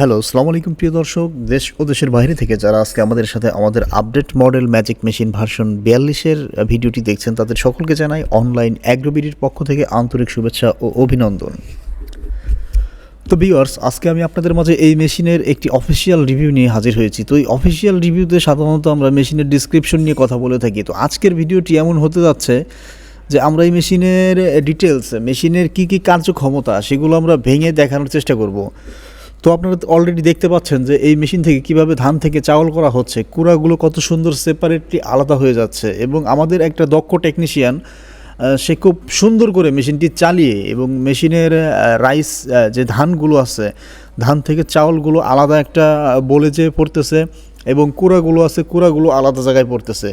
Hello আসসালামু আলাইকুম প্রিয় দর্শক। দেশ ও দেশের বাইরে থেকে যারা আজকে আমাদের সাথে আমাদের update model magic machine version বিয়াল্লিশের ভিডিওটি দেখছেন, তাদের সকলকে জানাই অনলাইন অ্যাগ্রোবিডির পক্ষ থেকে আন্তরিক শুভেচ্ছা ও অভিনন্দন। তো ভিউয়ার্স, আজকে আমি আপনাদের মাঝে এই মেশিনের একটি অফিসিয়াল রিভিউ নিয়ে হাজির হয়েছি। তো এই অফিসিয়াল রিভিউতে সাধারণত আমরা মেশিনের ডিসক্রিপশন নিয়ে কথা বলে থাকি। তো আজকের ভিডিওটি এমন হতে যাচ্ছে যে আমরা এই মেশিনের ডিটেলস মেশিনের কি কি কার্যক্ষমতা, সেগুলো আমরা ভেঙে দেখানোর চেষ্টা করব। তো আপনারা অলরেডি দেখতে পাচ্ছেন যে এই মেশিন থেকে কীভাবে ধান থেকে চাউল করা হচ্ছে, কুড়াগুলো কত সুন্দর সেপারেটলি আলাদা হয়ে যাচ্ছে এবং আমাদের একটা দক্ষ টেকনিশিয়ান সে খুব সুন্দর করে মেশিনটি চালিয়ে এবং মেশিনের রাইস যে ধানগুলো আছে, ধান থেকে চাউলগুলো আলাদা একটা বলে যে পড়তেছে এবং কুড়াগুলো আছে, কুড়াগুলো আলাদা জায়গায় পড়তেছে।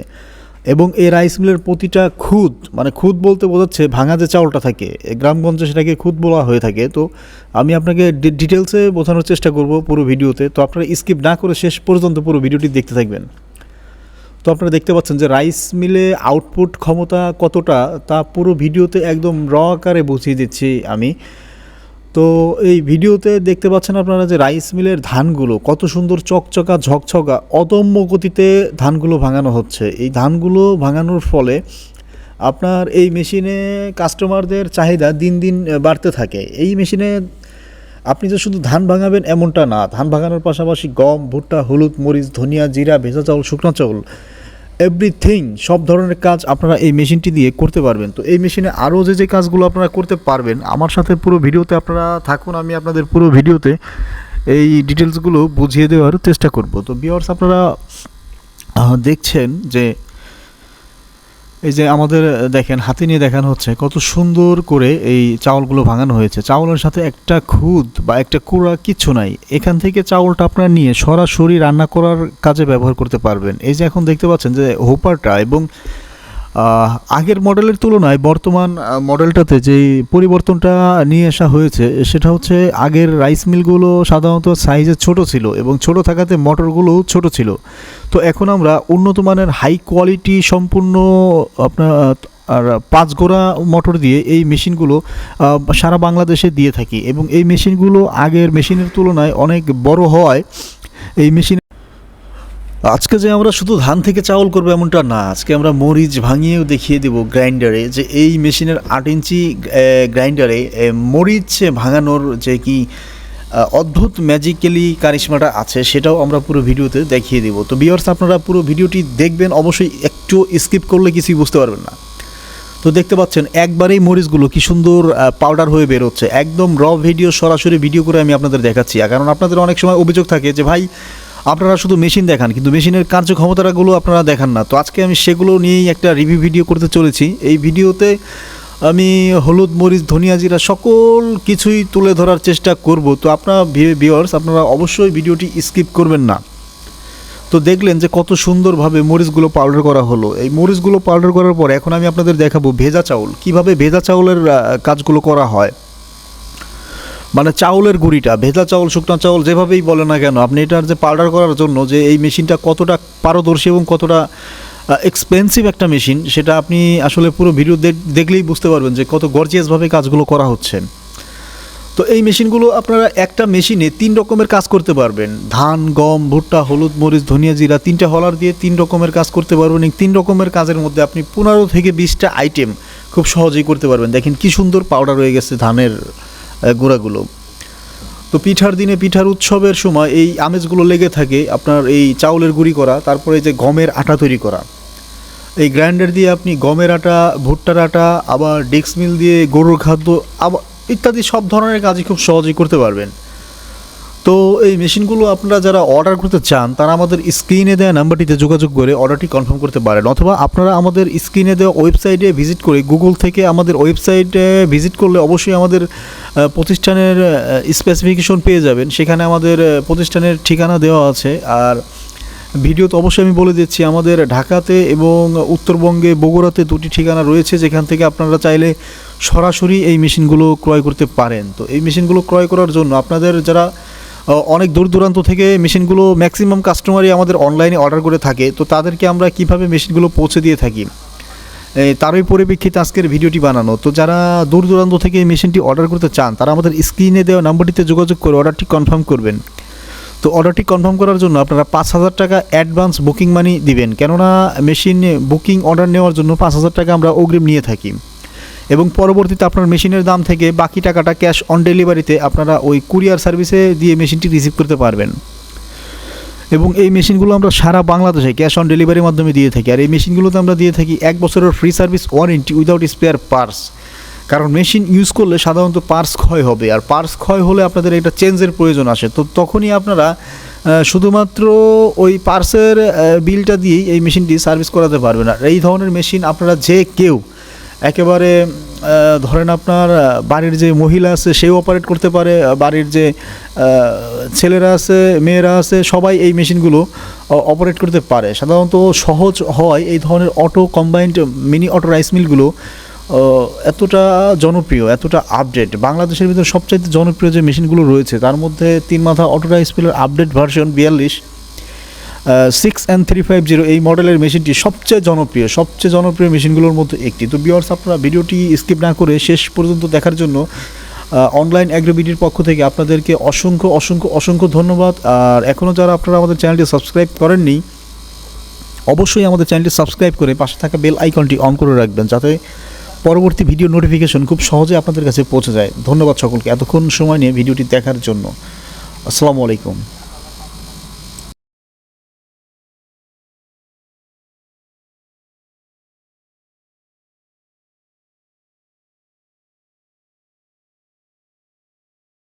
এবং এই রাইস মিলের প্রতিটা খুদ মানে খুদ বলতে বোঝাচ্ছে ভাঙা যে চাউলটা থাকে গ্রামগঞ্জে সেটাকে খুদ বলা হয়ে থাকে। তো আমি আপনাকে ডিটেলসে বোঝানোর চেষ্টা করব পুরো ভিডিওতে। তো আপনারা স্কিপ না করে শেষ পর্যন্ত পুরো ভিডিওটি দেখতে থাকবেন। তো আপনারা দেখতে পাচ্ছেন যে রাইস মিলে আউটপুট ক্ষমতা কতটা, তা পুরো ভিডিওতে একদম র আকারে বুঝিয়ে দিচ্ছি আমি। তো এই ভিডিওতে দেখতে পাচ্ছেন আপনারা যে রাইস মিলের ধানগুলো, কত সুন্দর চকচকা, ঝকঝকা, অদম্য গতিতে ধানগুলো ভাঙানো হচ্ছে। এই ধানগুলো ভাঙানোর ফলে আপনার এই মেশিনে কাস্টমারদের চাহিদা দিন দিন বাড়তে থাকে। এই মেশিনে আপনি যে শুধু ধান ভাঙাবেন এমনটা না। ধান ভাঙানোর পাশাপাশি গম, ভুট্টা, হলুদ, মরিচ, ধনিয়া, জিরা, ভেজা চাউল, শুকনো চাউল এভরিথিং সব ধরনের কাজ আপনারা এই মেশিনটি দিয়ে করতে পারবেন। তো এই মেশিনে আরও যে যে কাজগুলো আপনারা করতে পারবেন, আমার সাথে পুরো ভিডিওতে আপনারা থাকুন, আমি আপনাদের পুরো ভিডিওতে এই ডিটেলসগুলো বুঝিয়ে দেওয়ার চেষ্টা করব। তো বিয়ার্স আপনারা দেখছেন যে এই যে আমাদের দেখেন, হাতে নিয়ে দেখানো হচ্ছে কত সুন্দর করে এই চাউলগুলো ভাঙানো হয়েছে। চাউলের সাথে একটা খুদ বা একটা কুড়া কিচ্ছু নাই। এখান থেকে চাউলটা আপনার নিয়ে সরাসরি রান্না করার কাজে ব্যবহার করতে পারবেন। এই যে এখন দেখতে পাচ্ছেন যে হোপারটা এবং আগের মডেলের তুলনায় বর্তমান মডেলটাতে যে পরিবর্তনটা নিয়ে আসা হয়েছে, সেটা হচ্ছে আগের রাইস মিলগুলো সাধারণত সাইজে ছোট ছিল এবং ছোট থাকাতে মোটরগুলোও ছোট ছিল। তো এখন আমরা উন্নত মানের হাই কোয়ালিটি সম্পূর্ণ আপনার, আর পাঁচ গোড়া মোটর দিয়ে এই মেশিনগুলো সারা বাংলাদেশে দিয়ে থাকি এবং এই মেশিনগুলো আগের মেশিনের তুলনায় অনেক বড় হওয়ায় এই মেশিন আজকে যে আমরা শুধু ধান থেকে চাউল করব এমনটা না, আজকে আমরা মরিচ ভাঙিয়েও দেখিয়ে দেব গ্রাইন্ডারে যে এই মেশিনের আট ইঞ্চি গ্রাইন্ডারে মরিচ ভাঙানোর যে কি অদ্ভুত ম্যাজিক্যালি কারিশমাটা আছে, সেটাও আমরা পুরো ভিডিওতে দেখিয়ে দেব। তো বিয়ার্স আপনারা পুরো ভিডিওটি দেখবেন, অবশ্যই একটু স্কিপ করলে কিছুই বুঝতে পারবেন না। তো দেখতে পাচ্ছেন, একবারেই মরিচগুলো কি সুন্দর পাউডার হয়ে বেরোচ্ছে। একদম র ভিডিও সরাসরি ভিডিও করে আমি আপনাদের দেখাচ্ছি। কারণ আপনাদের অনেক সময় অভিযোগ থাকে যে, ভাই আপনারা শুধু মেশিন দেখান, কিন্তু মেশিনের কার্যক্ষমতাগুলো আপনারা দেখান না। তো আজকে আমি সেগুলো নিয়েই একটা রিভিউ ভিডিও করতে চলেছি। এই ভিডিওতে আমি হলুদ, মরিচ ধনিয়া জিরা সকল কিছুই তুলে ধরার চেষ্টা করব। তো আপনারা ভিউয়ার্স আপনারা অবশ্যই ভিডিওটি স্কিপ করবেন না। তো দেখলেন যে কত সুন্দরভাবে মরিচগুলো পাউডার করা হলো। এই মরিচগুলো পাউডার করার পর এখন আমি আপনাদের দেখাবো ভেজা চাউল। কীভাবে ভেজা চাউলের কাজগুলো করা হয়। মানে চাউলের গুঁড়িটা, ভেজা চাউল, শুকনো চাউল যেভাবেই বলে না কেন, আপনি এটার যে পাউডার করার জন্য যে এই মেশিনটা কতটা পারদর্শী এবং কতটা এক্সপেন্সিভ একটা মেশিন, সেটা আপনি আসলে পুরো ভিডিও দেখলেই বুঝতে পারবেন যে কত গর্জিয়াসভাবে কাজগুলো করা হচ্ছে। তো এই মেশিনগুলো আপনারা একটা মেশিনে তিন রকমের কাজ করতে পারবেন। ধান, গম, ভুট্টা, হলুদ, মরিচ, ধনিয়া, জিরা, তিনটা হলার দিয়ে তিন রকমের কাজ করতে পারবেন। এই তিন রকমের কাজের মধ্যে আপনি পনেরো থেকে বিশটা আইটেম খুব সহজেই করতে পারবেন। দেখেন কি সুন্দর পাউডার হয়ে গেছে ধানের গুঁড়াগুলো। তো পিঠার দিনে, পিঠার উৎসবের সময় এই আমেজগুলো লেগে থাকে আপনার এই চাউলের গুঁড়ি করা, তারপরে যে গমের আটা তৈরি করা। এই গ্রাইন্ডার দিয়ে আপনি গমের আটা, ভুট্টার আটা, আবার ডেক্স মিল দিয়ে গরুর খাদ্য, আবার ইত্যাদি সব ধরনের কাজই খুব সহজেই করতে পারবেন। তো এই মেশিনগুলো আপনারা যারা অর্ডার করতে চান, তারা আমাদের স্ক্রিনে দেওয়া নাম্বারটিতে যোগাযোগ করে অর্ডারটি কনফার্ম করতে পারেন। অথবা আপনারা আমাদের স্ক্রিনে দেওয়া ওয়েবসাইটে ভিজিট করে গুগল থেকে আমাদের ওয়েবসাইটে ভিজিট করলে অবশ্যই আমাদের প্রতিষ্ঠানের স্পেসিফিকেশন পেয়ে যাবেন। সেখানে আমাদের প্রতিষ্ঠানের ঠিকানা দেওয়া আছে। আর ভিডিও তো অবশ্যই আমি বলে দিচ্ছি, আমাদের ঢাকাতে এবং উত্তরবঙ্গে বগুড়াতে দুটি ঠিকানা রয়েছে, যেখান থেকে আপনারা চাইলে সরাসরি এই মেশিনগুলো ক্রয় করতে পারেন। তো এই মেশিনগুলো ক্রয় করার জন্য আপনাদের যারা অনেক দূর দূরান্ত থেকে মেশিনগুলো ম্যাক্সিমাম কাস্টমারই আমাদের অনলাইনে অর্ডার করে থাকে। তো তাদেরকে আমরা কীভাবে মেশিনগুলো পৌঁছে দিয়ে থাকি? তারই পরিপ্রেক্ষিতে আজকের ভিডিওটি বানানো। তো যারা দূর দূরান্ত থেকে মেশিনটি অর্ডার করতে চান, তারা আমাদের স্ক্রিনে দেওয়া নাম্বারটিতে যোগাযোগ করে অর্ডারটি কনফার্ম করবেন। তো অর্ডারটি কনফার্ম করার জন্য আপনারা পাঁচ হাজার টাকা অ্যাডভান্স বুকিং মানি দিবেন। কেননা মেশিন বুকিং অর্ডার নেওয়ার জন্য পাঁচ হাজার টাকা আমরা অগ্রিম নিয়ে থাকি। এবং পরবর্তীতে আপনার মেশিনের দাম থেকে বাকি টাকাটা ক্যাশ অন ডেলিভারিতে আপনারা ওই কুরিয়ার সার্ভিসে দিয়ে মেশিনটি রিসিভ করতে পারবেন। এবং এই মেশিনগুলো আমরা সারা বাংলাদেশে ক্যাশ অন ডেলিভারির মাধ্যমে দিয়ে থাকি। আর এই মেশিনগুলোতে আমরা দিয়ে থাকি এক বছরের free service warranty without spare parts কারণ মেশিন ইউজ করলে সাধারণত পার্স ক্ষয় হবে। আর পার্স ক্ষয় হলে আপনাদের একটা চেঞ্জের প্রয়োজন আসে। তো তখনই আপনারা শুধুমাত্র ওই পার্সের বিলটা দিয়েই এই মেশিনটি সার্ভিস করাতে পারবেন। আর এই ধরনের মেশিন আপনারা যে কেউ একেবারে ধরেন আপনার বাড়ির যে মহিলা আছে সেও অপারেট করতে পারে বাড়ির যে ছেলেরা আছে, মেয়েরা আছে, সবাই এই মেশিনগুলো অপারেট করতে পারে। সাধারণত সহজ হয় এই ধরনের auto combined mini auto rice মিলগুলো এতটা জনপ্রিয়, এতটা আপডেট বাংলাদেশের ভিতরে সবচাইতে জনপ্রিয় যে মেশিনগুলো রয়েছে, তার মধ্যে তিন মাথা অটো রাইস মিলের আপডেট ভার্সন বিয়াল্লিশ six and three five zero এই মডেলের মেশিনটি সবচেয়ে জনপ্রিয় সবচেয়ে জনপ্রিয় মেশিনগুলোর মধ্যে একটি। তো বিয়ার্স আপনারা ভিডিওটি স্কিপ না করে শেষ পর্যন্ত দেখার জন্য অনলাইন অ্যাগ্রোবিডির পক্ষ থেকে আপনাদেরকে অসংখ্য অসংখ্য অসংখ্য ধন্যবাদ। আর এখনও যারা আপনারা আমাদের চ্যানেলটি সাবস্ক্রাইব করেননি, অবশ্যই আমাদের চ্যানেলটি সাবস্ক্রাইব করে পাশে থাকা বেল আইকনটি অন করে রাখবেন, যাতে পরবর্তী ভিডিও নোটিফিকেশন খুব সহজে আপনাদের কাছে পৌঁছে যায়। ধন্যবাদ সকলকে এতক্ষণ সময় নিয়ে ভিডিওটি দেখার জন্য। আসসালামু আলাইকুম।